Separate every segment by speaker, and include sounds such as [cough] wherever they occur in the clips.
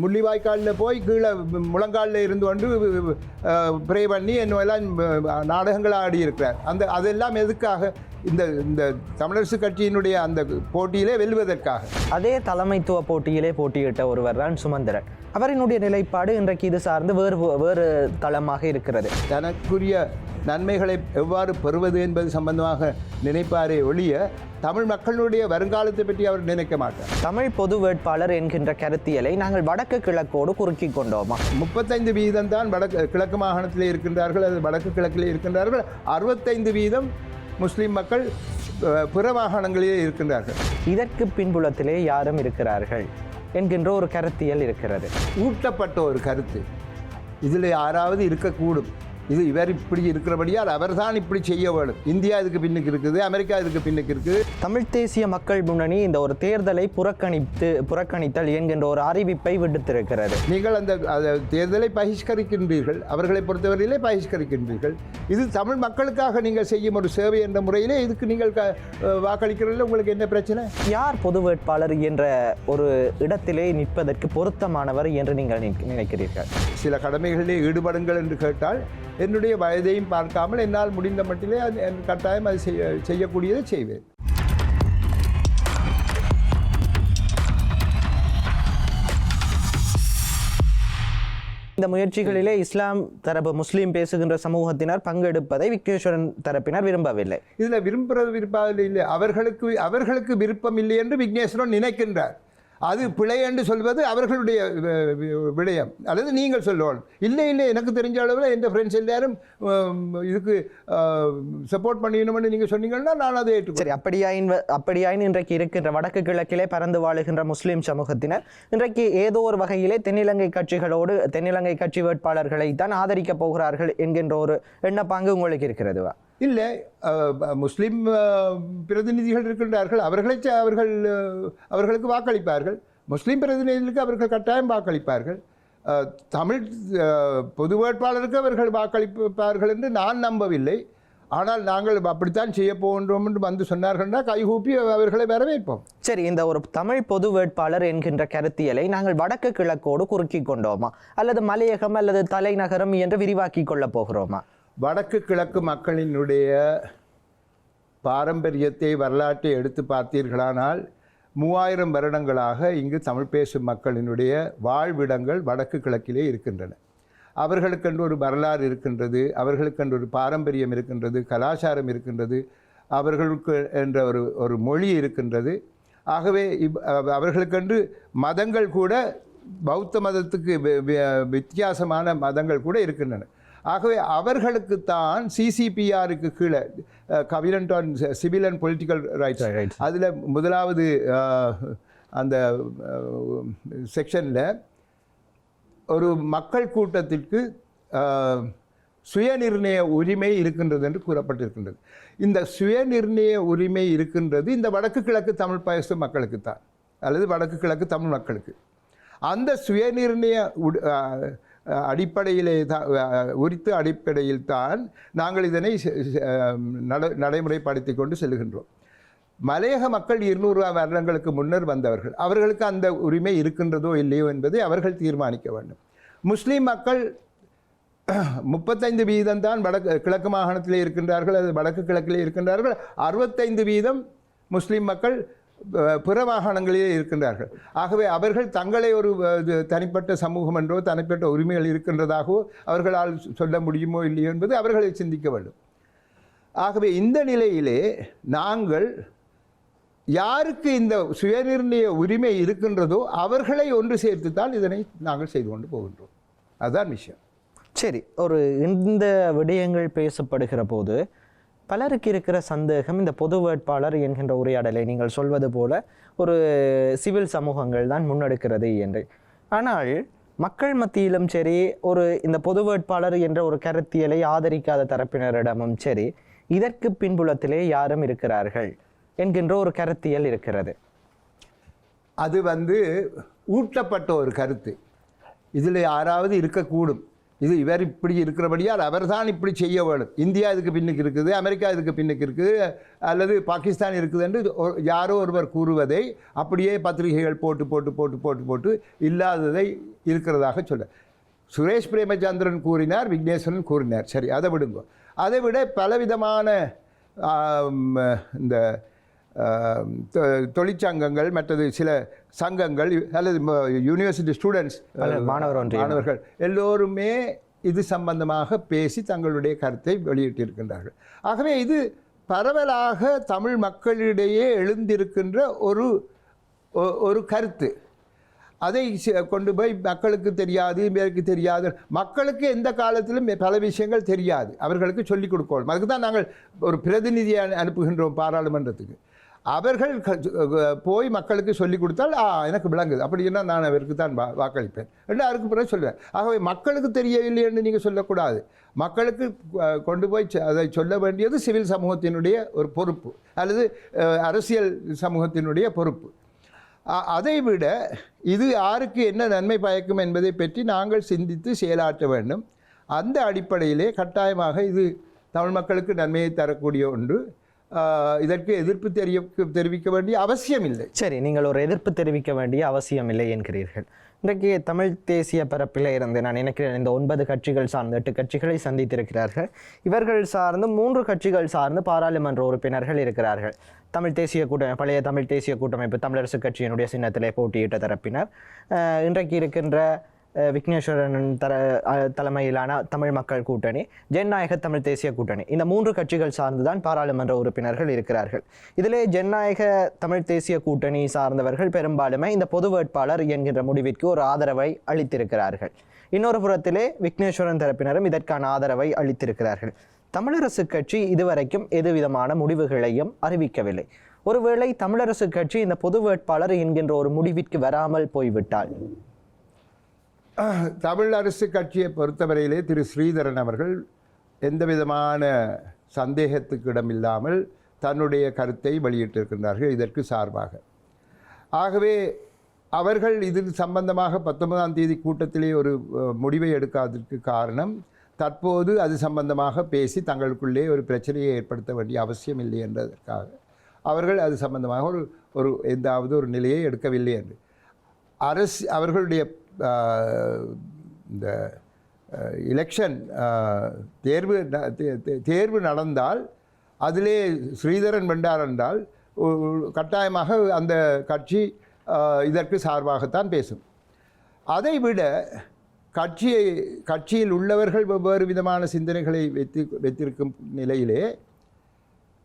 Speaker 1: முள்ளிவாய்க்காலில் போய் கீழே முழங்காலில் இருந்து கொண்டு ப்ரே பண்ணி என்னெல்லாம் நாடகங்கள் ஆடி இருக்கிறார் அந்த அதெல்லாம் எதுக்காக? இந்த இந்த தமிழரசு கட்சியினுடைய அந்த போட்டியிலே வெல்வதற்காக.
Speaker 2: அதே தலைமைத்துவ போட்டியிலே போட்டியிட்ட ஒருவர் தான் சுமந்திரன். அவரினுடைய நிலைப்பாடு இன்றைக்கு இது சார்ந்து வேறு வேறு தளமாக இருக்கிறது.
Speaker 1: தனக்குரிய நன்மைகளை எவ்வாறு பெறுவது என்பது சம்பந்தமாக நினைப்பாரே ஒழிய தமிழ் மக்களுடைய வருங்காலத்தை பற்றி அவர் நினைக்க மாட்டார்.
Speaker 2: தமிழ் பொது வேட்பாளர் என்கின்ற கருத்தியலை நாங்கள் வடக்கு கிழக்கோடு குறுக்கி கொண்டோமா?
Speaker 1: முப்பத்தைந்து வீதம் தான் வடக்கு கிழக்கு மாகாணத்திலே இருக்கின்றார்கள் அது வடக்கு கிழக்கிலே இருக்கின்றார்கள். அறுபத்தைந்து வீதம் முஸ்லிம் மக்கள் பிற மாகாணங்களிலே இருக்கின்றார்கள்.
Speaker 2: இதற்கு பின்புலத்திலே யாரும் இருக்கிறார்கள் என்கின்ற ஒரு கருத்தியல் இருக்கிறது.
Speaker 1: ஊட்டப்பட்ட ஒரு கருத்து. இதில் யாராவது இருக்கக்கூடும். இது இவர் இப்படி இருக்கிறபடியால் அவர்தான் இப்படி செய்ய வேணும் இந்தியா இதுக்கு பின்னுக்கு இருக்குது அமெரிக்கா இதுக்கு பின்னுக்கு இருக்குது.
Speaker 2: தமிழ் தேசிய மக்கள் முன்னணி இந்த ஒரு தேர்தலை புறக்கணித்து புறக்கணித்தல் என்கின்ற ஒரு அறிவிப்பை விடுத்திருக்கிறது.
Speaker 1: நீங்கள் அந்த தேர்தலை பகிஷ்கரிக்கின்றீர்கள் அவர்களை பொறுத்தவரையிலே பகிஷ்கரிக்கின்றீர்கள். இது தமிழ் மக்களுக்காக நீங்கள் செய்யும் ஒரு சேவை என்ற முறையிலே இதுக்கு நீங்கள் வாக்களிக்கிறதில் உங்களுக்கு என்ன பிரச்சனை?
Speaker 2: யார் பொது வேட்பாளர் என்ற ஒரு இடத்திலே நிற்பதற்கு பொருத்தமானவர் என்று நீங்கள் நினை- நினைக்கிறீர்கள்?
Speaker 1: சில கடமைகளிலே ஈடுபடுங்கள் என்று கேட்டால் என்னுடைய வயதையும் பார்க்காமல் என்னால் முடிந்த மட்டிலே அது- என் கட்டாயம் அது செய்ய செய்யக்கூடியதை செய்வேன்.
Speaker 2: இந்த முயற்சிகளிலே இஸ்லாம் தரப்பு முஸ்லீம் பேசுகின்ற சமூகத்தினர் பங்கெடுப்பதை விக்னேஸ்வரன் தரப்பினர் விரும்பவில்லை.
Speaker 1: இதில் விரும்புறது விரும்பாத இல்லை. அவர்களுக்கு அவர்களுக்கு விருப்பம் இல்லை என்று விக்னேஸ்வரன் நினைக்கின்றார். அது பிழை என்று சொல்வது அவர்களுடைய வி- விடயம். அல்லது நீங்கள் சொல்லணும். இல்லை இல்லை எனக்கு தெரிஞ்ச அளவில் எந்த ஃப்ரெண்ட்ஸ் எல்லாரும் இதுக்கு சப்போர்ட் பண்ணிடணும்னு நீங்கள் சொன்னீங்கன்னா நான் அதை ஏற்று
Speaker 2: சரி அப்படியாயின் வ- அப்படியாயின் இன்றைக்கு இருக்கின்ற வடக்கு கிழக்கிலே பறந்து வாழுகின்ற முஸ்லீம் சமூகத்தினர் இன்றைக்கு ஏதோ ஒரு வகையிலே தென்னிலங்கை கட்சிகளோடு தென்னிலங்கை கட்சி வேட்பாளர்களை தான் ஆதரிக்கப் போகிறார்கள் என்கின்ற ஒரு எண்ணப்பாங்கு உங்களுக்கு இருக்கிறதுவா?
Speaker 1: இல்லை முஸ்லீம் பிரதிநிதிகள் இருக்கின்றார்கள். அவர்களை அவர்கள் அவர்களுக்கு வாக்களிப்பார்கள். முஸ்லீம் பிரதிநிதிகளுக்கு அவர்கள் கட்டாயம் வாக்களிப்பார்கள். தமிழ் பொது வேட்பாளருக்கு அவர்கள் வாக்களிப்பார்கள் என்று நான் நம்பவில்லை. ஆனால் நாங்கள் அப்படித்தான் செய்ய போகின்றோம் என்று வந்து சொன்னார்கள்னா கைகூப்பி அவர்களை வரவேற்போம்.
Speaker 2: சரி இந்த ஒரு தமிழ் பொது வேட்பாளர் என்கின்ற கருத்தியலை நாங்கள் வடக்கு கிழக்கோடு குறுக்கி கொண்டோமா? அல்லது மலையகம் அல்லது தலைநகரம் என்று விரிவாக்கி கொள்ளப் போகிறோமா?
Speaker 1: வடக்கு கிழக்கு மக்களினுடைய பாரம்பரியத்தை வரலாற்றை எடுத்து பார்த்தீர்களானால் மூவாயிரம் வருடங்களாக இங்கு தமிழ் பேசும் மக்களினுடைய வாழ்விடங்கள் வடக்கு கிழக்கிலே இருக்கின்றன. அவர்களுக்கென்று ஒரு வரலாறு இருக்கின்றது அவர்களுக்கென்று ஒரு பாரம்பரியம் இருக்கின்றது கலாச்சாரம் இருக்கின்றது அவர்களுக்கு என்ற ஒரு ஒரு மொழி இருக்கின்றது. ஆகவே இவ் அவர்களுக்கென்று மதங்கள் கூட பௌத்த மதத்துக்கு வித்தியாசமான மதங்கள் கூட இருக்கின்றன. ஆகவே அவர்களுக்குத்தான் சிசிபிஆருக்கு கீழே covenant on civil and political rights
Speaker 2: Rights.
Speaker 1: அதில் முதலாவது அந்த செக்ஷனில் ஒரு மக்கள் கூட்டத்திற்கு சுயநிர்ணய உரிமை இருக்கின்றது என்று கூறப்பட்டிருக்கின்றது. இந்த சுயநிர்ணய உரிமை இருக்கின்றது இந்த வடக்கு கிழக்கு தமிழ் பேசும் மக்களுக்குத்தான் அல்லது வடக்கு கிழக்கு தமிழ் மக்களுக்கு. அந்த சுயநிர்ணய அஹ், அடிப்படையிலே தான் உரித்து அடிப்படையில் தான் நாங்கள் இதனை செ- நட நடைமுறைப்படுத்தி கொண்டு செல்கின்றோம். மலையக மக்கள் இருநூறு வருடங்களுக்கு முன்னர் வந்தவர்கள். அவர்களுக்கு அந்த உரிமை இருக்கின்றதோ இல்லையோ என்பதை அவர்கள் தீர்மானிக்க வேண்டும். முஸ்லீம் மக்கள் [clears throat] முப்பத்தைந்து வீதம் தான் வடக்கு கிழக்கு மாகாணத்திலே இருக்கின்றார்கள் அது வடக்கு கிழக்கிலே இருக்கின்றார்கள். அறுபத்தைந்து வீதம் முஸ்லீம் மக்கள் பிற மாகாணங்களிலே இருக்கின்றார்கள். ஆகவே அவர்கள் தங்களை ஒரு இது தனிப்பட்ட சமூகம் என்றோ தனிப்பட்ட உரிமைகள் இருக்கின்றதாகவோ அவர்களால் சொல்ல முடியுமோ இல்லையோ என்பது அவர்களை சிந்திக்க வேண்டும். ஆகவே இந்த நிலையிலே நாங்கள் யாருக்கு இந்த சுயநிர்ணய உரிமை இருக்கின்றதோ அவர்களை ஒன்று சேர்த்து தான் இதனை நாங்கள் செய்து கொண்டு போகின்றோம். அதுதான் விஷயம்.
Speaker 2: சரி ஒரு இந்த விடயங்கள் பேசப்படுகிற போது பலருக்கு இருக்கிற சந்தேகம் இந்த பொது வேட்பாளர் என்கின்ற உரையாடலை நீங்கள் சொல்வது போல ஒரு சிவில் சமூகங்கள் தான் முன்னெடுக்கிறது என்று. ஆனால் மக்கள் மத்தியிலும் சரி ஒரு இந்த பொது வேட்பாளர் என்ற ஒரு கருத்தியலை ஆதரிக்காத தரப்பினரிடமும் சரி இதற்கு பின்புலத்திலே யாரும் இருக்கிறார்கள் என்கின்ற ஒரு கருத்தியல் இருக்கிறது.
Speaker 1: அது வந்து ஊட்டப்பட்ட ஒரு கருத்து. இதில் யாராவது இருக்கக்கூடும். இது இவர் இப்படி இருக்கிறபடியால் அவர் தான் இப்படி செய்ய வேணும் இந்தியா இதுக்கு பின்னுக்கு இருக்குது அமெரிக்கா இதுக்கு பின்னுக்கு இருக்குது அல்லது பாகிஸ்தான் இருக்குது என்று யாரோ ஒருவர் கூறுவதை அப்படியே பத்திரிகைகள் போட்டு போட்டு போட்டு போட்டு போட்டு இல்லாததை இருக்கிறதாக சொல்ல சுரேஷ் பிரேமச்சந்திரன் கூறினார் விக்னேஸ்வரன் கூறினார். சரி அதை விடுங்க. அதை விட பலவிதமான இந்த தொ- தொழிற்சங்கங்கள் மற்றது சில சங்கங்கள் அல்லது யூனிவர்சிட்டி ஸ்டூடெண்ட்ஸ்
Speaker 2: மாணவர்.
Speaker 1: மாணவர்கள் எல்லோருமே இது சம்பந்தமாக பேசி தங்களுடைய கருத்தை வெளியிட்டிருக்கின்றார்கள். ஆகவே இது பரவலாக தமிழ் மக்களிடையே எழுந்திருக்கின்ற ஒரு ஒரு கருத்து. அதை கொண்டு போய் மக்களுக்கு தெரியாது பேருக்கு தெரியாது. மக்களுக்கு எந்த காலத்திலும் பல விஷயங்கள் தெரியாது. அவர்களுக்கு சொல்லிக் கொடுக்கணும். அதுக்கு தான் நாங்கள் ஒரு பிரதிநிதியை அனு- அனுப்புகின்றோம் பாராளுமன்றத்துக்கு. அவர்கள் க- போய் மக்களுக்கு சொல்லிக் கொடுத்தால் ஆ எனக்கு விளங்குது. அப்படின்னா நான் அவருக்கு தான் வா வாக்களிப்பேன். என்று அதுக்கு பிறகு சொல்லுவேன். ஆகவே மக்களுக்கு தெரியவில்லை என்று நீங்கள் சொல்லக்கூடாது. மக்களுக்கு கொண்டு போய் அதை சொல்ல வேண்டியது சிவில் சமூகத்தினுடைய ஒரு பொறுப்பு அல்லது அரசியல் சமூகத்தினுடைய பொறுப்பு. அதை விட இது யாருக்கு என்ன நன்மை பயக்கும் என்பதை பற்றி நாங்கள் சிந்தித்து செயலாற்ற வேண்டும். அந்த அடிப்படையிலே கட்டாயமாக இது தமிழ் மக்களுக்கு நன்மையை தரக்கூடிய ஒன்று. இதற்கு எதிர்ப்பு தெரிய தெரிவிக்க வேண்டிய அவசியம் இல்லை
Speaker 2: சரி நீங்கள் ஒரு எதிர்ப்பு தெரிவிக்க வேண்டிய அவசியம் இல்லை என்கிறீர்கள். இன்றைக்கு தமிழ் தேசிய பரப்பில் இருந்து நான் நினைக்கிறேன் இந்த ஒன்பது கட்சிகள் சார்ந்த எட்டு கட்சிகளை சந்தித்திருக்கிறார்கள். இவர்கள் சார்ந்து மூன்று கட்சிகள் சார்ந்து பாராளுமன்ற உறுப்பினர்கள் இருக்கிறார்கள். தமிழ் தேசிய கூட்டமைப்பு பழைய தமிழ் தேசிய கூட்டமைப்பு தமிழரசு கட்சியினுடைய சின்னத்திலே போட்டியிட்ட தரப்பினர். இன்றைக்கு இருக்கின்ற விக்னேஸ்வரன் தர தலைமையிலான தமிழ் மக்கள் கூட்டணி ஜனநாயக தமிழ் தேசிய கூட்டணி. இந்த மூன்று கட்சிகள் சார்ந்துதான் பாராளுமன்ற உறுப்பினர்கள் இருக்கிறார்கள். இதிலே ஜனநாயக தமிழ் தேசிய கூட்டணி சார்ந்தவர்கள் பெரும்பாலுமே இந்த பொது வேட்பாளர் என்கின்ற முடிவிற்கு ஒரு ஆதரவை அளித்திருக்கிறார்கள். இன்னொரு புறத்திலே விக்னேஸ்வரன் தரப்பினரும் இதற்கான ஆதரவை அளித்திருக்கிறார்கள். தமிழரசு கட்சி இதுவரைக்கும் எதுவிதமான முடிவுகளையும் அறிவிக்கவில்லை. ஒருவேளை தமிழரசு கட்சி இந்த பொது வேட்பாளர் என்கின்ற ஒரு முடிவிற்கு வராமல் போய்விட்டால்?
Speaker 1: தமிழ் அரசு கட்சியை பொறுத்தவரையிலே திரு ஸ்ரீதரன் அவர்கள் எந்த விதமான சந்தேகத்துக்கு இடமில்லாமல் தன்னுடைய கருத்தை வெளியிட்டிருக்கின்றார்கள் இதற்கு சார்பாக. ஆகவே அவர்கள் இது சம்பந்தமாக பத்தொன்பதாம் தேதி கூட்டத்திலே ஒரு முடிவை எடுக்காததற்கு காரணம் தற்போது அது சம்பந்தமாக பேசி தங்களுக்குள்ளே ஒரு பிரச்சனையை ஏற்படுத்த வேண்டிய அவசியம் இல்லை என்பதற்காக. அவர்கள் அது சம்பந்தமாக ஒரு ஒரு எந்தாவது ஒரு நிலையை எடுக்கவில்லை என்று. அரசு அவர்களுடைய இந்த எலெக்ஷன் தேர்வு ந- தே- தேர்வு நடந்தால் அதிலே ஸ்ரீதரன் வென்றார் என்றால் கட்டாயமாக அந்த கட்சி இதற்கு சார்பாகத்தான் பேசும். அதை விட கட்சியை கட்சியில் உள்ளவர்கள் வெவ்வேறு விதமான சிந்தனைகளை வைத்து வைத்திருக்கும் நிலையிலே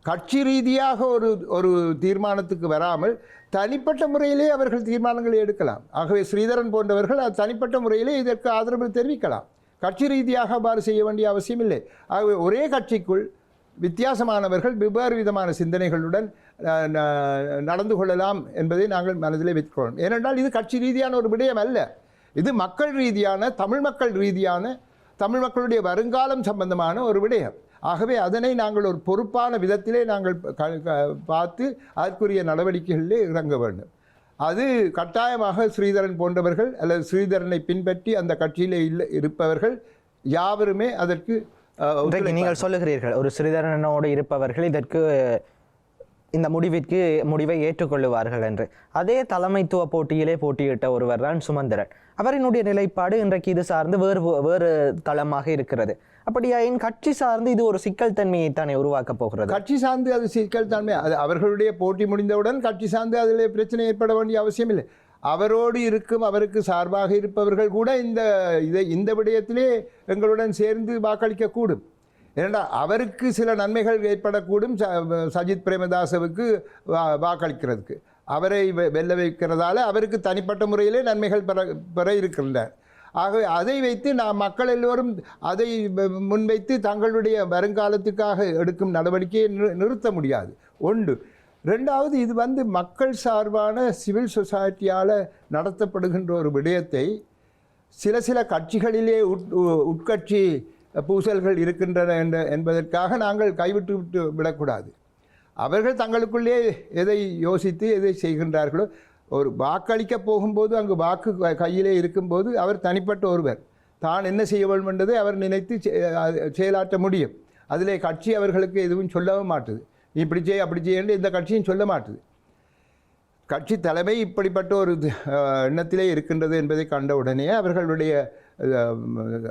Speaker 1: கட்சி ரீதியாக ஒரு ஒரு தீர்மானத்துக்கு வராமல் தனிப்பட்ட முறையிலே அவர்கள் தீர்மானங்களை எடுக்கலாம். ஆகவே ஸ்ரீதரன் போன்றவர்கள் அது தனிப்பட்ட முறையிலே இதற்கு ஆதரவு தெரிவிக்கலாம். கட்சி ரீதியாக அவ்வாறு செய்ய வேண்டிய அவசியம் இல்லை. ஆகவே ஒரே கட்சிக்குள் வித்தியாசமானவர்கள் வெவ்வேறு விதமான சிந்தனைகளுடன் நடந்து கொள்ளலாம் என்பதை நாங்கள் மனதிலே வைத்துக்கொள்ளணும் ஏனென்றால் இது கட்சி ரீதியான ஒரு விடயம் அல்ல. இது மக்கள் ரீதியான தமிழ் மக்கள் ரீதியான தமிழ் மக்களுடைய வருங்காலம் சம்பந்தமான ஒரு விடயம். ஆகவே அதனை நாங்கள் ஒரு பொறுப்பான விதத்திலே நாங்கள் பார்த்து அதற்குரிய நடவடிக்கைகளிலே இறங்க வேண்டும். அது கட்டாயமாக ஸ்ரீதரன் போன்றவர்கள் அல்லது ஸ்ரீதரனை பின்பற்றி அந்த கட்சியிலே இல்லை இருப்பவர்கள் யாவருமே அதற்கு
Speaker 2: நீங்கள் சொல்லுகிறீர்கள் ஒரு சிறிதரனோடு இருப்பவர்கள் இதற்கு இந்த முடிவிற்கு முடிவை ஏற்றுக்கொள்ளுவார்கள் என்று. அதே தலைமைத்துவ போட்டியிலே போட்டியிட்ட ஒருவர் தான் சுமந்திரன். அவரினுடைய நிலைப்பாடு இன்றைக்கு இது சார்ந்து வேறு வேறு தளமாக இருக்கிறது. அப்படியாயின் கட்சி சார்ந்து இது ஒரு சிக்கல் தன்மையை தானே உருவாக்கப் போகிறது?
Speaker 1: கட்சி சார்ந்து அது சிக்கல் தன்மை அது அவர்களுடைய போட்டி முடிந்தவுடன் கட்சி சார்ந்து அதில் பிரச்சனை ஏற்பட வேண்டிய அவசியம் இல்லை. அவரோடு இருக்கும் அவருக்கு சார்பாக இருப்பவர்கள் கூட இந்த இதை இந்த விடயத்திலே எங்களுடன் சேர்ந்து வாக்களிக்கக்கூடும். ஏனென்றா அவருக்கு சில நன்மைகள் ஏற்படக்கூடும் ச- சஜித் பிரேமதாசவுக்கு வா- வாக்களிக்கிறதுக்கு. அவரை வெ- வெல்ல வைக்கிறதால அவருக்கு தனிப்பட்ட முறையிலே நன்மைகள் பெற பெற இருக்கின்றன. ஆகவே அதை வைத்து நாம் மக்கள் எல்லோரும் அதை முன்வைத்து தங்களுடைய வருங்காலத்துக்காக எடுக்கும் நடவடிக்கையை நிறு- நிறுத்த முடியாது. ஒன்று. ரெண்டாவது இது வந்து மக்கள் சார்பான சிவில் சொசைட்டியால் நடத்தப்படுகின்ற ஒரு விடயத்தை சில சில கட்சிகளிலே உட் உ- உட்கட்சி பூசல்கள் இருக்கின்றன என்ற என்பதற்காக நாங்கள் கைவிட்டு விட்டு விடக்கூடாது. அவர்கள் தங்களுக்குள்ளே எதை யோசித்து எதை செய்கின்றார்களோ ஒரு வாக்களிக்க போகும்போது அங்கு வாக்கு கையிலே இருக்கும்போது அவர் தனிப்பட்ட ஒருவர். தான் என்ன செய்ய வேண்டும் என்பதை அவர் நினைத்து செ- செயலாற்ற முடியும். அதிலே கட்சி அவர்களுக்கு எதுவும் சொல்லவும் மாட்டுது. நீ இப்படி செய் அப்படி செய்யன்னு இந்த கட்சியும் சொல்ல மாட்டுது. கட்சி தலைமை இப்படிப்பட்ட ஒரு எண்ணத்திலே இருக்கின்றது என்பதை கண்ட உடனே அவர்களுடைய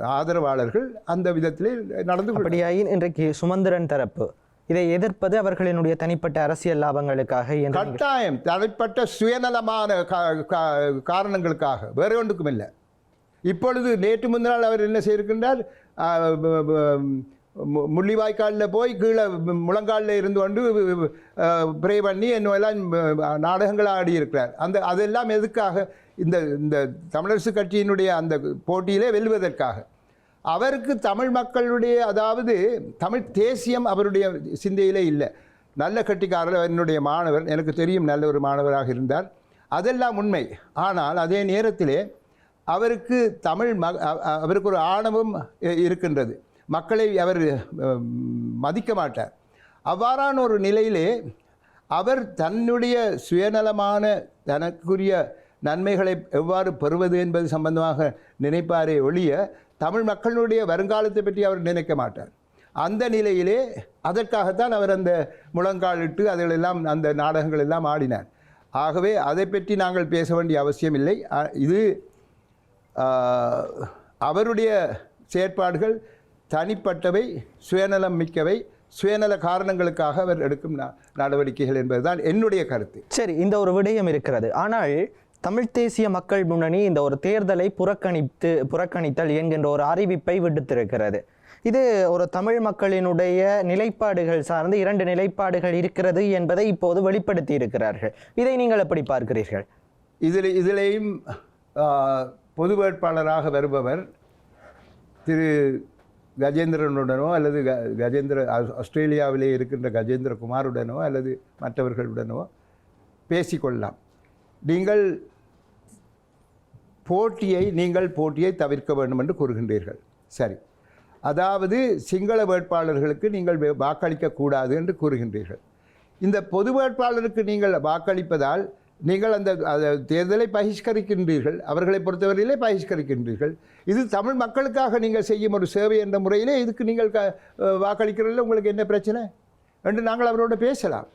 Speaker 1: ஆதரவாளர்கள் அந்த விதத்திலே நடந்து
Speaker 2: அப்படியாயின் இன்றைக்கு சுமந்திரன் தரப்பு. இதை எதிர்ப்பது அவர்களினுடைய தனிப்பட்ட அரசியல் லாபங்களுக்காக
Speaker 1: கட்டாயம். தனிப்பட்ட சுயநலமான கா- கா- காரணங்களுக்காக. வேற ஒன்றுக்கும் இல்லை. இப்பொழுது நேற்று முந்தினால் அவர் என்ன செய்திருக்கின்றார்? மு- முள்ளிவாய்க்காலில் போய் கீழே முழங்காலில் இருந்து கொண்டு ப்ரே பண்ணி என்னெல்லாம் நாடகங்கள் ஆடி இருக்கிறார் அந்த அதெல்லாம் எதுக்காக? இந்த இந்த தமிழரசு கட்சியினுடைய அந்த போட்டியிலே வெல்வதற்காக. அவருக்கு தமிழ் மக்களுடைய அதாவது தமிழ் தேசியம் அவருடைய சிந்தையிலே இல்லை. நல்ல கட்டிக்காரர் என்னுடைய மாணவர் எனக்கு தெரியும் நல்ல ஒரு மாணவராக இருந்தார். அதெல்லாம் உண்மை. ஆனால் அதே நேரத்திலே அவருக்கு தமிழ் ம அவருக்கு ஒரு ஆணவம் இ- இருக்கின்றது. மக்களை அவர் மதிக்க மாட்டார். அவ்வாறான ஒரு நிலையிலே அவர் தன்னுடைய சுயநலமான தனக்குரிய நன்மைகளை எவ்வாறு பெறுவது என்பது சம்பந்தமாக நினைப்பாரே ஒழிய தமிழ் மக்களுடைய வருங்காலத்தை பற்றி அவர் நினைக்க மாட்டார். அந்த நிலையிலே அதற்காகத்தான் அவர் அந்த முழங்காலிட்டு அதிலெல்லாம் அந்த நாடகங்கள் எல்லாம் ஆடினார். ஆகவே அதை பற்றி நாங்கள் பேச வேண்டிய அவசியம் இல்லை. இது அவருடைய செயற்பாடுகள் தனிப்பட்டவை சுயநலம் மிக்கவை சுயநல காரணங்களுக்காக அவர் எடுக்கும் நடவடிக்கைகள் என்பதுதான் என்னுடைய கருத்து.
Speaker 2: சரி இந்த ஒரு விடயம் இருக்கிறது. ஆனால் தமிழ் தேசிய மக்கள் முன்னணி இந்த ஒரு தேர்தலை புறக்கணித்து புறக்கணித்தல் என்கின்ற ஒரு அறிவிப்பை விடுத்திருக்கிறது. இது ஒரு தமிழ் மக்களினுடைய நிலைப்பாடுகள் சார்ந்து இரண்டு நிலைப்பாடுகள் இருக்கிறது என்பதை இப்போது வெளிப்படுத்தி இருக்கிறார்கள் இதை நீங்கள் எப்படி பார்க்கிறீர்கள்?
Speaker 1: இதில் இதிலேயும் பொது வேட்பாளராக வருபவர் திரு கஜேந்திரனுடனோ அல்லது க கஜேந்திர ஆஸ்திரேலியாவிலே இருக்கின்ற கஜேந்திரகுமாருடனோ அல்லது மற்றவர்களுடனோ பேசிக்கொள்ளலாம். நீங்கள் போட்டியை நீங்கள் போட்டியை தவிர்க்க வேண்டும் என்று கூறுகின்றீர்கள். சரி. அதாவது சிங்கள வேட்பாளர்களுக்கு நீங்கள் வாக்களிக்கக்கூடாது என்று கூறுகின்றீர்கள். இந்த பொது வேட்பாளருக்கு நீங்கள் வாக்களிப்பதால் நீங்கள் அந்த அந்த தேர்தலை பகிஷ்கரிக்கின்றீர்கள் அவர்களை பொறுத்தவரையிலே பகிஷ்கரிக்கின்றீர்கள். இது தமிழ் மக்களுக்காக நீங்கள் செய்யும் ஒரு சேவை என்ற முறையிலே இதுக்கு நீங்கள் க வாக்களிக்கிறதில் உங்களுக்கு என்ன பிரச்சனை? என்று நாங்கள் அவரோட பேசலாம்.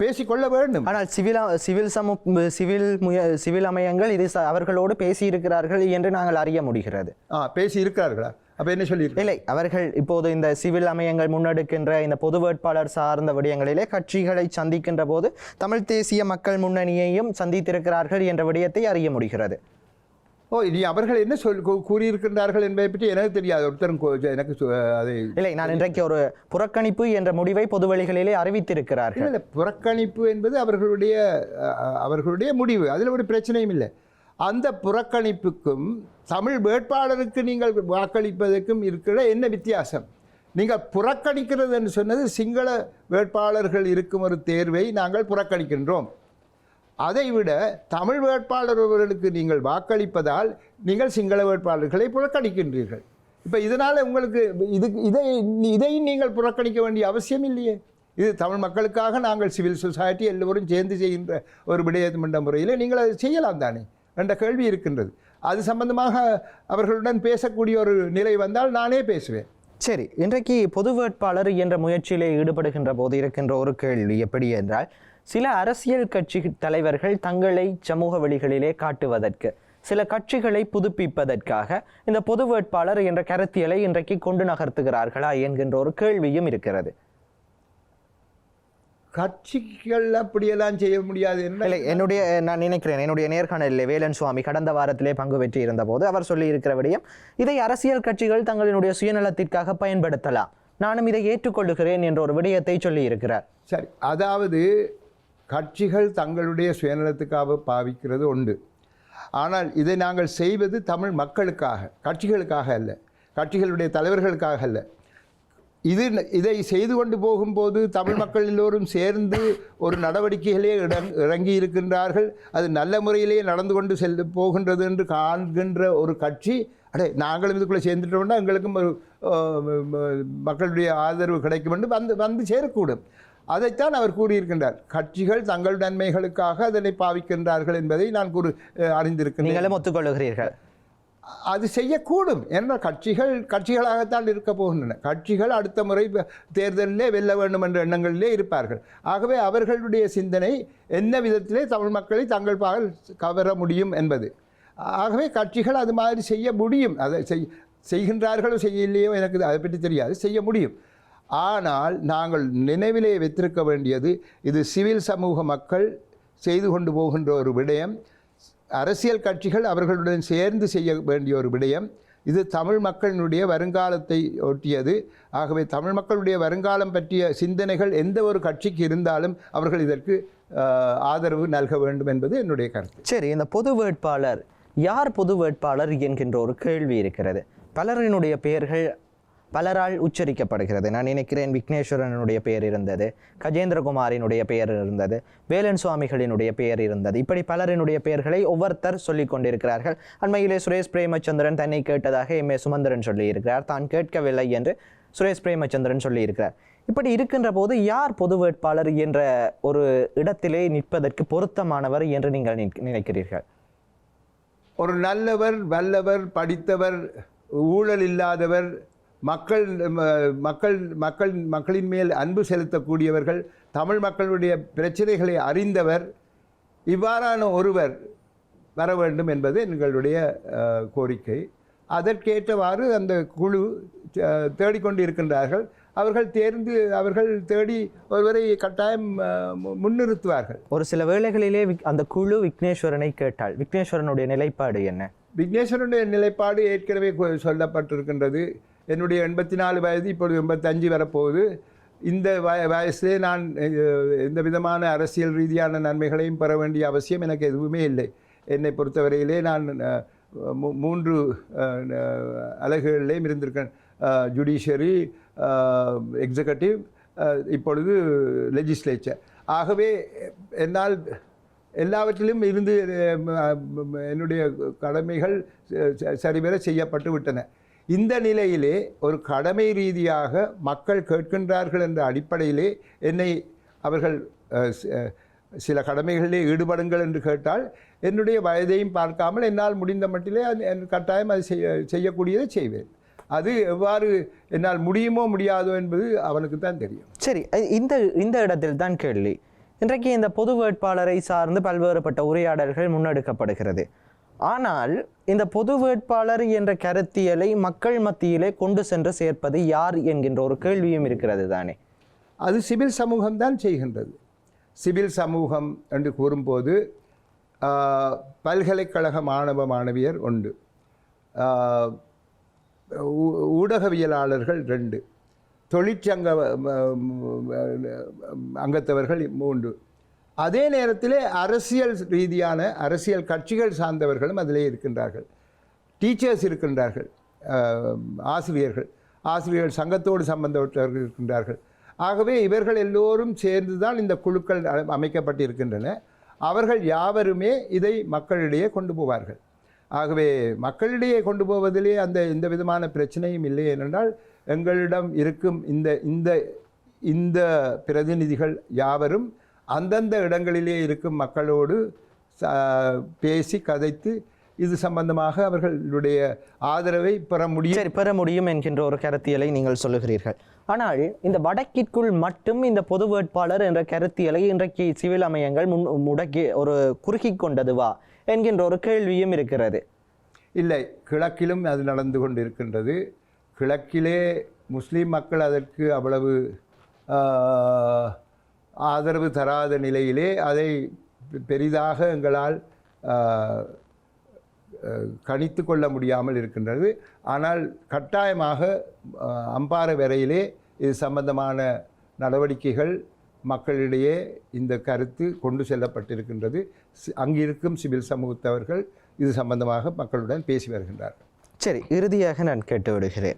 Speaker 1: பேசிக்கொள்ள வேண்டும்.
Speaker 2: ஆனால் சிவில் சிவில் சமூ சிவில் முய சிவில் அமையங்கள் இது அவர்களோடு பேசியிருக்கிறார்கள் என்று நாங்கள் அறிய முடிகிறது.
Speaker 1: ஆ பேசி இருக்கிறார்களா அப்போ என்ன சொல்லியிருக்கீங்க
Speaker 2: இல்லை அவர்கள் இப்போது இந்த சிவில் அமையங்கள் முன்னெடுக்கின்ற இந்த பொது வேட்பாளர் சார்ந்த விடயங்களிலே கட்சிகளை சந்திக்கின்ற போது தமிழ் தேசிய மக்கள் முன்னணியையும் சந்தித்திருக்கிறார்கள் என்ற விடயத்தை அறிய முடிகிறது.
Speaker 1: ஓ இனி அவர்கள் என்ன சொல் கூறியிருக்கின்றார்கள் என்பதை பற்றி எனக்கு தெரியாது. ஒருத்தரும் எனக்கு அதை
Speaker 2: இல்லை நான் இன்றைக்கு ஒரு புறக்கணிப்பு என்ற முடிவை பொதுவெளிகளிலே அறிவித்திருக்கிறார்கள்.
Speaker 1: இல்லை புறக்கணிப்பு என்பது அவர்களுடைய அவர்களுடைய முடிவு. அதில் ஒரு பிரச்சனையும் இல்லை. அந்த புறக்கணிப்புக்கும் தமிழ் வேட்பாளருக்கு நீங்கள் வாக்களிப்பதற்கும் இருக்கிற என்ன வித்தியாசம்? நீங்கள் புறக்கணிக்கிறது என்று சொன்னது சிங்கள வேட்பாளர்கள் இருக்கும் ஒரு தேர்வை நாங்கள் புறக்கணிக்கின்றோம். அதைவிட தமிழ் வேட்பாளர் நீங்கள் வாக்களிப்பதால் நீங்கள் சிங்கள வேட்பாளர்களை புறக்கணிக்கின்றீர்கள். இப்போ இதனால் உங்களுக்கு இது இதை இதையும் நீங்கள் புறக்கணிக்க வேண்டிய அவசியம் இல்லையே. இது தமிழ் மக்களுக்காக நாங்கள் சிவில் சொசைட்டி எல்லோரும் சேர்ந்து செய்கின்ற ஒரு விடயம் என்ற முறையில் நீங்கள் அதை செய்யலாம் தானே என்ற கேள்வி இருக்கின்றது. அது சம்பந்தமாக அவர்களுடன் பேசக்கூடிய ஒரு நிலை வந்தால் நானே பேசுவேன்.
Speaker 2: சரி இன்றைக்கு பொது வேட்பாளர் என்ற முயற்சியிலே ஈடுபடுகின்ற போது இருக்கின்ற ஒரு கேள்வி எப்படி என்றால் சில அரசியல் கட்சி தலைவர்கள் தங்களை சமூக வழிகளிலே காட்டுவதற்கு சில கட்சிகளை புதுப்பிப்பதற்காக இந்த பொது வேட்பாளர் என்ற கருத்தியலை இன்றைக்கு கொண்டு நகர்த்துகிறார்களா என்கின்ற ஒரு கேள்வியும் இருக்கிறது.
Speaker 1: கட்சிகள் அப்படியெல்லாம் செய்ய முடியாது
Speaker 2: இல்லை என்னுடைய நான் நினைக்கிறேன் என்னுடைய நேர்காணலில் வேலன் சுவாமி கடந்த வாரத்திலே பங்கு பெற்று இருந்தபோது அவர் சொல்லி இருக்கிற விடயம் இதை அரசியல் கட்சிகள் தங்களினுடைய சுயநலத்திற்காக பயன்படுத்தலாம். நானும் இதை ஏற்றுக்கொள்ளுகிறேன் என்ற ஒரு விடயத்தை சொல்லி இருக்கிறார்
Speaker 1: சரி அதாவது கட்சிகள் தங்களுடைய சுயநலத்துக்காக பாவிக்கிறது உண்டு. ஆனால் இதை நாங்கள் செய்வது தமிழ் மக்களுக்காக கட்சிகளுக்காக அல்ல கட்சிகளுடைய தலைவர்களுக்காக அல்ல. இது இதை செய்து கொண்டு போகும்போது தமிழ் மக்கள் எல்லோரும் சேர்ந்து ஒரு நடவடிக்கைகளே இடம் இறங்கி இருக்கின்றார்கள். அது நல்ல முறையிலே நடந்து கொண்டு செல் போகின்றது என்று காண்கின்ற ஒரு கட்சி. அடே நாங்களும் இதுக்குள்ளே சேர்ந்துட்டோம்னா எங்களுக்கும் ஒரு மக்களுடைய ஆதரவு கிடைக்கும் என்று வந்து வந்து சேரக்கூடும். அதைத்தான் அவர் கூறியிருக்கின்றார். கட்சிகள் தங்கள் நன்மைகளுக்காக அதனை பாவிக்கின்றார்கள் என்பதை நான் கூறு அஹ், அறிந்திருக்கின்றேன்.
Speaker 2: நீங்களும் ஒத்துக்கொள்ளுகிறீர்கள்.
Speaker 1: அது செய்யக்கூடும் ஏன்னா கட்சிகள் கட்சிகளாகத்தான் இருக்க போகின்றன. கட்சிகள் அடுத்த முறை தேர்தலிலே வெல்ல வேண்டும் என்ற எண்ணங்களிலே இருப்பார்கள். ஆகவே அவர்களுடைய சிந்தனை என்ன விதத்திலே தமிழ் மக்களை தங்கள் பால் கவர முடியும் என்பது. ஆகவே கட்சிகள் அது மாதிரி செய்ய முடியும். அதை செய் செய்கின்றார்களோ செய்யலையோ எனக்கு அதை பற்றி தெரியாது. செய்ய முடியும். ஆனால் நாங்கள் நினைவிலே வைத்திருக்க வேண்டியது இது சிவில் சமூக மக்கள் செய்து கொண்டு போகின்ற ஒரு விடயம். அரசியல் கட்சிகள் அவர்களுடன் சேர்ந்து செய்ய வேண்டிய ஒரு விடயம். இது தமிழ் மக்களினுடைய வருங்காலத்தை ஒட்டியது. ஆகவே தமிழ் மக்களுடைய வருங்காலம் பற்றிய சிந்தனைகள் எந்த ஒரு கட்சிக்கு இருந்தாலும் அவர்கள் இதற்கு ஆதரவு நல்க வேண்டும் என்பது என்னுடைய கருத்து.
Speaker 2: சரி இந்த பொது வேட்பாளர் யார் பொது வேட்பாளர் என்கின்ற ஒரு கேள்வி இருக்கிறது. பலரினுடைய பெயர்கள் பலரால் உச்சரிக்கப்படுகிறது. நான் நினைக்கிறேன் விக்னேஸ்வரனுடைய பெயர் இருந்தது கஜேந்திரகுமாரினுடைய பெயர் இருந்தது வேலன் சுவாமிகளினுடைய பெயர் இருந்தது. இப்படி பலரினுடைய பெயர்களை ஒவ்வொருத்தர் சொல்லிக் கொண்டிருக்கிறார்கள். அண்மையிலே சுரேஷ் பிரேமச்சந்திரன் தன்னை கேட்டதாக எம். ஏ. சுமந்திரன் சொல்லியிருக்கிறார். தான் கேட்கவில்லை என்று சுரேஷ் பிரேமச்சந்திரன் சொல்லியிருக்கிறார். இப்படி இருக்கின்ற போது யார் பொது வேட்பாளர் என்ற ஒரு இடத்திலே நிற்பதற்கு பொருத்தமானவர் என்று நீங்கள் நினை- நினைக்கிறீர்கள்?
Speaker 1: ஒரு நல்லவர் வல்லவர் படித்தவர் ஊழல் இல்லாதவர் மக்கள் மக்கள் மக்கள் மக்களின் மேல் அன்பு செலுத்தக்கூடியவர்கள் தமிழ் மக்களுடைய பிரச்சனைகளை அறிந்தவர் இவ்வாறான ஒருவர் வர வேண்டும் என்பது எங்களுடைய கோரிக்கை. அதற்கேற்றவாறு அந்த குழு அஹ், தேடிக்கொண்டு இருக்கின்றார்கள் அவர்கள் தேர்ந்து அவர்கள் தேடி ஒருவரை கட்டாயம் முன்னிறுத்துவார்கள்.
Speaker 2: ஒரு சில வேளைகளிலே அந்த குழு விக்னேஸ்வரனை கேட்டால் விக்னேஸ்வரனுடைய நிலைப்பாடு என்ன?
Speaker 1: விக்னேஸ்வரனுடைய நிலைப்பாடு ஏற்கனவே சொல்லப்பட்டிருக்கின்றது. என்னுடைய எண்பத்தி நாலு வயது இப்பொழுது எண்பத்தஞ்சு வரப்போகுது. இந்த வய வயசிலே நான் எந்த விதமான அரசியல் ரீதியான நன்மைகளையும் பெற வேண்டிய அவசியம் எனக்கு எதுவுமே இல்லை. என்னை பொறுத்தவரையிலே நான் மூன்று அலகுகளிலேயும் இருந்திருக்கேன். ஜுடிஷியரி எக்ஸிகட்டிவ் இப்பொழுது லெஜிஸ்லேச்சர் ஆகவே என்னால் எல்லாவற்றிலும் இருந்து என்னுடைய கடமைகள் ச- ச- சரிவர செய்யப்பட்டு விட்டன. இந்த நிலையிலே ஒரு கடமை ரீதியாக மக்கள் கேட்கின்றார்கள் என்ற அடிப்படையிலே என்னை அவர்கள் சில கடமைகளிலே ஈடுபடுங்கள் என்று கேட்டால் என்னுடைய வயதையும் பார்க்காமல் என்னால் முடிந்த மட்டிலே அது- என் கட்டாயம் அது செய்ய செய்யக்கூடியதை செய்வேன். அது எவ்வாறு என்னால் முடியுமோ முடியாதோ என்பது அவனுக்கு தான் தெரியும்.
Speaker 2: சரி இந்த இந்த இடத்தில் தான் கேள்வி. இன்றைக்கு இந்த பொது வேட்பாளரை சார்ந்து பல்வேறுபட்ட உரையாடல்கள் முன்னெடுக்கப்படுகிறது. ஆனால் இந்த பொது வேட்பாளர் என்ற கருத்தியலை மக்கள் மத்தியிலே கொண்டு சென்று சேர்ப்பது யார் என்கின்ற ஒரு கேள்வியும் இருக்கிறது தானே
Speaker 1: அது சிவில் சமூகம் தான் செய்கின்றது சிவில் சமூகம் என்று கூறும்போது பல்கலைக்கழக மாணவ மாணவியர் உண்டு ஊ- ஊடகவியலாளர்கள் ரெண்டு தொழிற்சங்க அங்கத்தவர்கள் மூன்று அதே நேரத்தில் அரசியல் ரீதியான அரசியல் கட்சிகள் சார்ந்தவர்களும் அதிலே இருக்கின்றார்கள். டீச்சர்ஸ் இருக்கின்றார்கள் ஆசிரியர்கள். ஆசிரியர்கள் சங்கத்தோடு சம்பந்தப்பட்டவர்கள் இருக்கின்றார்கள். ஆகவே இவர்கள் எல்லோரும் சேர்ந்து தான் இந்த குழுக்கள் அமைக்கப்பட்டிருக்கின்றன. அவர்கள் யாவருமே இதை மக்களிடையே கொண்டு போவார்கள். ஆகவே மக்களிடையே கொண்டு போவதிலே அந்த எந்த விதமான பிரச்சனையும் இல்லை ஏனென்றால் எங்களிடம் இருக்கும் இந்த இந்த இந்த பிரதிநிதிகள் யாவரும் அந்தந்த இடங்களிலே இருக்கும் மக்களோடு பேசி கதைத்து இது சம்பந்தமாக அவர்களுடைய ஆதரவை பெற முடியும்.
Speaker 2: சரி பெற முடியும் என்கின்ற ஒரு கருத்தியலை நீங்கள் சொல்லுகிறீர்கள். ஆனால் இந்த வடக்கிற்குள் மட்டும் இந்த பொது வேட்பாளர் என்ற கருத்தியலை இன்றைக்கு சிவில் அமையங்கள் முன் முடக்கி ஒரு குறுகி கொண்டதுவா என்கின்ற ஒரு கேள்வியும் இருக்கிறது.
Speaker 1: இல்லை கிழக்கிலும் அது நடந்து கொண்டிருக்கின்றது. கிழக்கிலே முஸ்லீம் மக்கள் அதற்கு அவ்வளவு ஆதரவு தராத நிலையிலே அதை பெ- பெரிதாக எங்களால் கணித்து கொள்ள முடியாமல் இருக்கின்றது. ஆனால் கட்டாயமாக அம்பாறை வரையிலே இது சம்பந்தமான நடவடிக்கைகள் மக்களிடையே இந்த கருத்து கொண்டு செல்லப்பட்டிருக்கின்றது. அங்கிருக்கும் சிவில் சமூகத்தவர்கள் இது சம்பந்தமாக மக்களுடன் பேசி வருகின்றார்கள்.
Speaker 2: சரி இறுதியாக நான் கேட்டு விடுகிறேன்.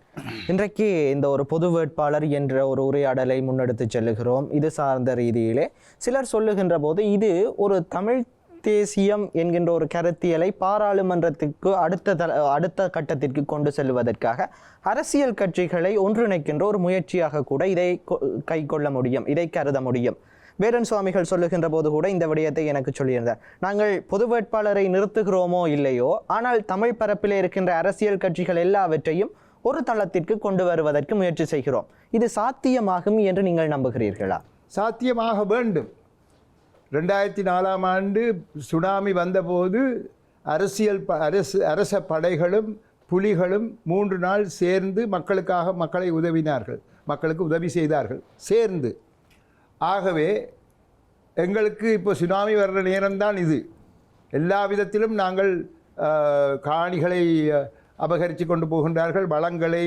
Speaker 2: இன்றைக்கு இந்த ஒரு பொது வேட்பாளர் என்ற ஒரு உரையாடலை முன்னெடுத்து செல்லுகிறோம். இது சார்ந்த ரீதியிலே சிலர் சொல்லுகின்ற போது இது ஒரு தமிழ் தேசியம் என்கின்ற ஒரு கருத்தியலை பாராளுமன்றத்திற்கு அடுத்த த அடுத்த கட்டத்திற்கு கொண்டு செல்வதற்காக அரசியல் கட்சிகளை ஒன்றிணைக்கின்ற ஒரு முயற்சியாக கூட இதை கொ- கைக்கொள்ள முடியும் இதை கருத முடியும். வேடன் சுவாமிகள் சொல்லுகின்ற போது கூட இந்த விடயத்தை எனக்கு சொல்லியிருந்தார். நாங்கள் பொது வேட்பாளரை நிறுத்துகிறோமோ இல்லையோ ஆனால் தமிழ் பரப்பில் இருக்கின்ற அரசியல் கட்சிகள் எல்லாவற்றையும் ஒரு தளத்திற்கு கொண்டு வருவதற்கு முயற்சி செய்கிறோம். இது சாத்தியமாகும் என்று நீங்கள் நம்புகிறீர்களா?
Speaker 1: சாத்தியமாக வேண்டும். ரெண்டாயிரத்தி நாலாம் ஆண்டு சுனாமி வந்தபோது அரசியல் ப அரசு அரச படைகளும் புலிகளும் மூன்று நாள் சேர்ந்து மக்களுக்காக மக்களை உதவினார்கள். மக்களுக்கு உதவி செய்தார்கள். சேர்ந்து. ஆகவே எங்களுக்கு இப்போ சுனாமி வர்ற நேரம்தான் இது. எல்லா விதத்திலும் நாங்கள் காணிகளை அபகரித்து கொண்டு போகின்றார்கள் வளங்களை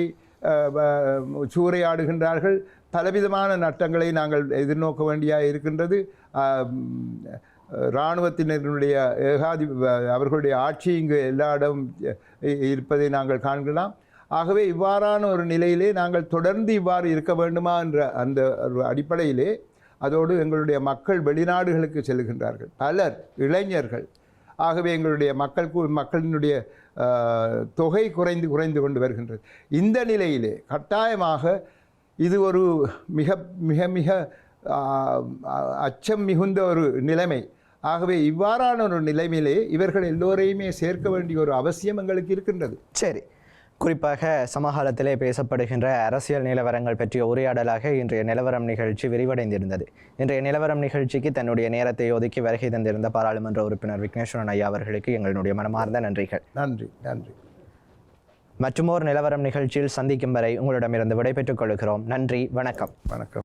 Speaker 1: சூறையாடுகின்றார்கள். பலவிதமான நட்டங்களை நாங்கள் எதிர்நோக்க வேண்டியாக இருக்கின்றது. இராணுவத்தினருடைய ஏகாதி அவர்களுடைய ஆட்சி இங்கு எல்லா இடம் இருப்பதை நாங்கள் காண்கலாம். ஆகவே இவ்வாறான ஒரு நிலையிலே நாங்கள் தொடர்ந்து இவ்வாறு இருக்க வேண்டுமா என்ற அந்த அடிப்படையிலே அதோடு எங்களுடைய மக்கள் வெளிநாடுகளுக்கு செல்கின்றார்கள். பலர் இளைஞர்கள். ஆகவே எங்களுடைய மக்கள் மக்களினுடைய தொகை குறைந்து குறைந்து கொண்டு வருகின்றது. இந்த நிலையிலே கட்டாயமாக இது ஒரு மிக மிக மிக அச்சம் மிகுந்த ஒரு நிலைமை. ஆகவே இவ்வாறான ஒரு நிலைமையிலே இவர்கள் எல்லோரையுமே சேர்க்க வேண்டிய ஒரு அவசியம் எங்களுக்கு இருக்கின்றது.
Speaker 2: சரி. குறிப்பாக சமகாலத்திலே பேசப்படுகின்ற அரசியல் நிலவரங்கள் பற்றிய உரையாடலாக இன்றைய நிலவரம் நிகழ்ச்சி விரிவடைந்திருந்தது. இன்றைய நிலவரம் நிகழ்ச்சிக்கு தன்னுடைய நேரத்தை ஒதுக்கி வருகை தந்திருந்த பாராளுமன்ற உறுப்பினர் விக்னேஸ்வரன் ஐயா அவர்களுக்கு எங்களுடைய மனமார்ந்த நன்றிகள்.
Speaker 1: நன்றி நன்றி.
Speaker 2: மற்றுமோர் நிலவரம் நிகழ்ச்சியில் சந்திக்கும் வரை உங்களிடமிருந்து விடைபெற்றுக் கொள்கிறோம். நன்றி வணக்கம்.
Speaker 1: வணக்கம்.